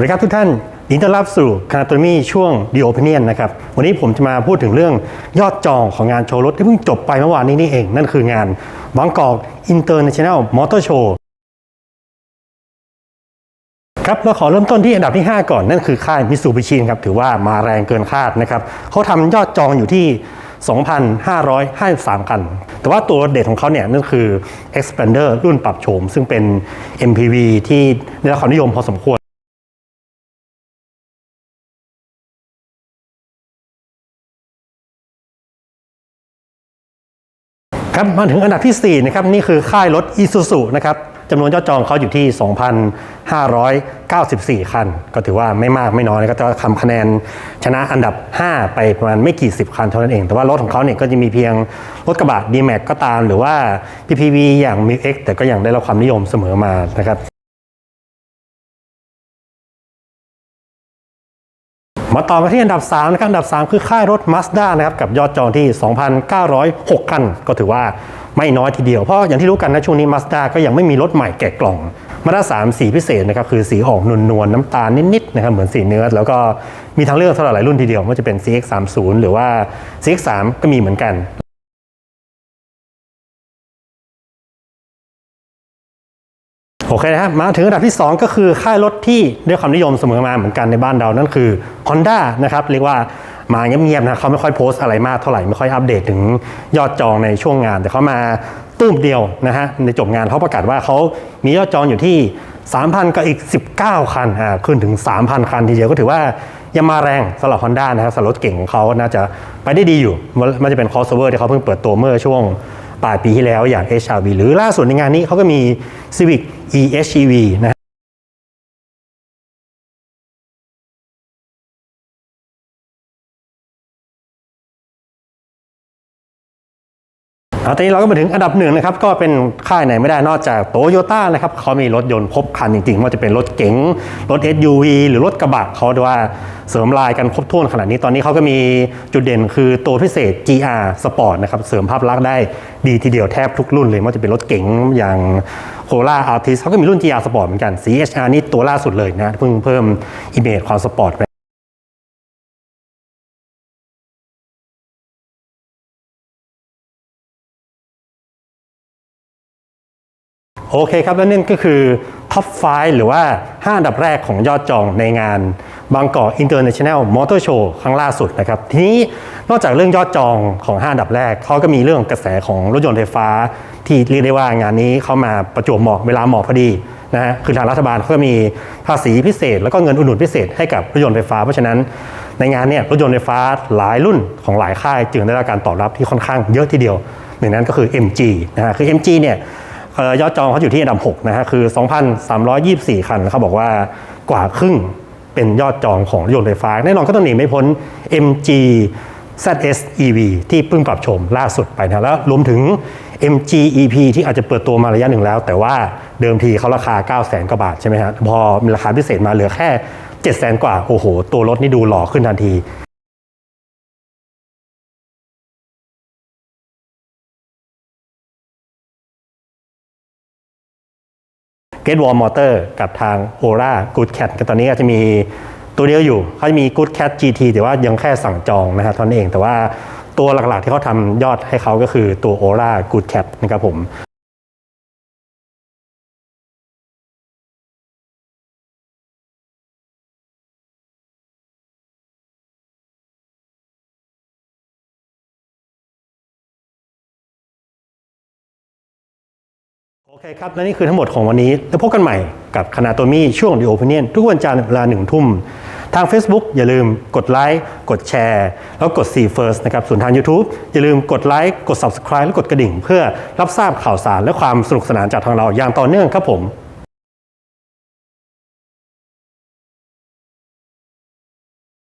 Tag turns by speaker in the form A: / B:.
A: วัสดีครับทุกท่านยินดีต้อนรับสู่คา n า t o m y ช่วง The Opinion นะครับ วันนี้ผมจะมาพูดถึงเรื่องยอดจองของงานโชว์รถที่เพิ่งจบไปเมื่อวานนี้นี่เอง นั่นคืองานบางกอก International Motor Show ครับเราขอเริ่มต้นที่อันดับที่ 5 ก่อน นั่นคือค่ายมิสูบิชินครับ ถือว่ามาแรงเกินคาดนะครับเขาทำยอดจองอยู่ที่ 2,553 คัน แต่ว่าตัวเด็ดของเขาเนี่ยนั่นคือ Expander รุ่นปรับโฉม ซึ่งเป็น MPV ที่ได้รับความนิยมพอสมควร ครับมาถึงอันดับที่ 4 นะครับ นี่คือค่ายรถอีซูซูนะครับจำนวนยอดจองเขาอยู่ที่ 2,594 คัน ก็ถือว่าไม่มากไม่น้อยนะก็จะทำคะแนนชนะอันดับ 5 ไปประมาณไม่กี่สิบคันเท่านั้นเอง แต่ว่ารถของเขาเนี่ยก็จะมีเพียงรถกระบะ D-Max ก็ตาม หรือว่า PPV อย่าง m i X แต่ก็ยังได้รับความนิยมเสมอมานะครับ มาต่อกันที่อันดับ3นะครับอันดับ 3 คือค่ายรถ Mazda นะครับกับยอดจองที่ 2,906 คัน ก็ถือว่าไม่น้อยทีเดียว เพราะอย่างที่รู้กันนะช่วงนี้ Mazda ก็ยังไม่มีรถใหม่แกะกล่อง มาด้าสามสีพิเศษนะครับคือสีออกนวลๆน้ำตาลนิดๆนะครับเหมือนสีเนื้อ แล้วก็มีทางเลือกสำหรับหลายรุ่นทีเดียวไม่ว่าจะเป็น CX30 หรือว่า CX3 ก็มีเหมือนกัน โอเคนะครับมาถึงอันดับที่ 2 ก็คือค่ายรถที่ได้ความนิยมเสมอมาเหมือนกันในบ้านเรานั่นคือ Honda นะครับเรียกว่ามาเงียบๆนะเขาไม่ค่อยโพสต์อะไรมากเท่าไหร่ไม่ค่อยอัปเดตถึงยอดจองในช่วงงาน แต่เขามาตุ้มเดียวนะฮะในจบงานเขาประกาศว่าเขามียอดจองอยู่ที่ 3,000กับอีก 19 คันอ่าขึ้นถึง 3,000 คันทีเดียวก็ถือว่ายังมาแรงสำหรับ Honda นะครับสำหรับรถเก่งของเขาน่าจะไปได้ดีอยู่ มันจะเป็น crossover ที่เขาเพิ่งเปิดตัวเมื่อช่วงปลายปีที่แล้วอย่าง HRV หรือล่าสุดในงานนี้เขาก็มี Civic EHEV นะ ตอนนี้เราก็มาถึงอันดับหนึ่งนะครับก็เป็นค่ายไหนไม่ได้นอกจากโตโยต้านะครับเขามีรถยนต์ครบคันจริงๆว่าจะเป็นรถเก๋งรถ SUV หรือรถกระบะเขาด้วยว่าเสริมลายกันครบถ้วนขนาดนี้ตอนนี้เขาก็มีจุดเด่นคือตัวพิเศษ GR Sport นะครับเสริมภาพลักษณ์ได้ดีทีเดียวแทบทุกรุ่นเลยม่ว่าจะเป็นรถเก๋งอย่างโคล่าอาร์ติสเขาก็มีรุ่น GR Sport เหมือนกัน CHR นี่ตัวล่าสุดเลยนะเพิ่งเพิ่มอิมเมจความสปอร์ต โอเคครับและนั่นก็คือท็อป 5 หรือว่า 5 อันดับแรกของยอดจองในงานบางกอก International Motor Show ครั้งล่าสุดนะครับ ทีนี้นอกจากเรื่องยอดจองของ 5 อันดับแรกเขาก็มีเรื่องกระแสของรถยนต์ไฟฟ้า ที่เรียกได้ว่างานนี้เขามาประจวบเหมาะเวลาเหมาะพอดีนะฮะคือทางรัฐบาลเขาก็มีภาษีพิเศษ แล้วก็เงินอุดหนุนพิเศษให้กับรถยนต์ไฟฟ้า เพราะฉะนั้นในงานเนี่ยรถยนต์ไฟฟ้าหลายรุ่นของหลายค่าย จึงได้รับการตอบรับที่ค่อนข้างเยอะทีเดียวหนึ่งนั้นก็คือ MG นะฮะคือ MG เนี่ย ยอดจองเขาอยู่ที่อันดับ6นะฮะคือ 2,324 คันเขาบอกว่ากว่าครึ่งเป็นยอดจองของรถยนต์ไฟฟ้า แน่นอนก็ต้องหนีไม่พ้น MG ZS EV ที่เพิ่งปรับโฉมล่าสุดไปนะแล้วรวมถึง MG EP ที่อาจจะเปิดตัวมาระยะหนึ่งแล้ว แต่ว่าเดิมทีเขาราคา 9 0 0 0 0 0กว่าบาทใช่ไหมฮะพอมีราคาพิเศษมาเหลือแค่ 7 0 0 0 0 0กว่า โอ้โห ตัวรถนี่ดูหล่อขึ้นทันที เกตวอลมอเตอร์กับทาง o r a Good Cat ก็ตอนนี้ก็จะมีตัวเดียวอยู่เขาจะมี Good Cat GT แต่ว่ายังแค่สั่งจองนะฮะเท่านั้เอง แต่ว่าตัวหลักๆที่เขาทำยอดให้เขาก็คือตัว o r a Good Cat นะครับผม โอเคครับ และนี่คือทั้งหมดของวันนี้ แล้วพบกันใหม่กับคณะตัวมี่ช่วง The Opinion ทุกวันจันทร์เวลาหนึ่งทุ่ม ทาง Facebook อย่าลืมกดไลค์กดแชร์ แล้วกด See First นะครับ ส่วนทาง YouTube อย่าลืมกดไลค์กด Subscribe และกดกระดิ่ง เพื่อรับทราบข่าวสารและความสนุกสนานจากทางเราอย่างต่อเนื่องครับผม